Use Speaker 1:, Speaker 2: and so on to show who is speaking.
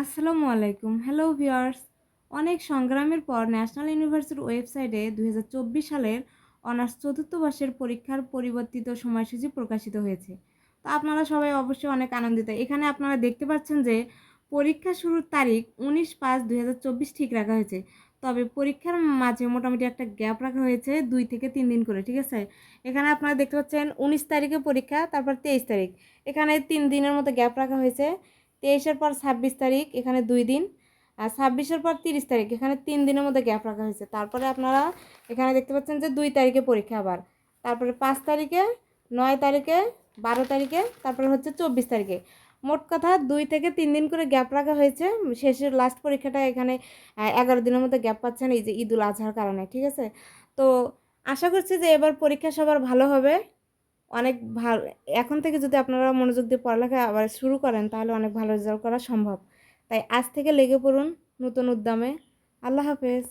Speaker 1: আসসালামু আলাইকুম। Hello viewers অনেক সংগ্রামের পর ন্যাশনাল ইউনিভার্সিটির ওয়েবসাইটে দু হাজার চব্বিশ সালের অনার্স চতুর্থ বর্ষের পরীক্ষার পরিবর্তিত সময়সূচি প্রকাশিত হয়েছে। তো আপনারা সবাই অবশ্যই অনেক আনন্দিত। এখানে আপনারা দেখতে পাচ্ছেন যে পরীক্ষা শুরুর তারিখ উনিশ পাঁচ দুই ঠিক রাখা হয়েছে। তবে পরীক্ষার মাঝে মোটামুটি একটা গ্যাপ রাখা হয়েছে দুই থেকে তিন দিন করে, ঠিক আছে? এখানে আপনারা দেখতে পাচ্ছেন উনিশ তারিখে পরীক্ষা, তারপর তেইশ তারিখ। এখানে তিন দিনের মতো গ্যাপ রাখা হয়েছে। তেইশের পর ছাব্বিশ তারিখ, এখানে দুই দিন। আর ছাব্বিশের পর তিরিশ তারিখ, এখানে তিন দিনের মধ্যে গ্যাপ রাখা হয়েছে। তারপরে আপনারা এখানে দেখতে পাচ্ছেন যে দুই তারিখে পরীক্ষা আবার। তারপরে পাঁচ তারিখে, নয় তারিখে, বারো তারিখে, তারপরে হচ্ছে চব্বিশ তারিখে। মোট কথা দুই থেকে তিন দিন করে গ্যাপ রাখা হয়েছে। শেষের লাস্ট পরীক্ষাটা এখানে এগারো দিনের মধ্যে গ্যাপ পাচ্ছেন এই যে ঈদুল আজহার কারণে, ঠিক আছে? তো আশা করছি যে এবার পরীক্ষা সবার ভালো হবে। অনেক ভালো, এখন থেকে যদি আপনারা মনোযোগ দিয়ে পড়ালেখা আবার শুরু করেন, তাহলে অনেক ভালো রেজাল্ট করা সম্ভব। তাই আজ থেকে লেগে পড়ুন নতুন উদ্যমে। আল্লাহ হাফেজ।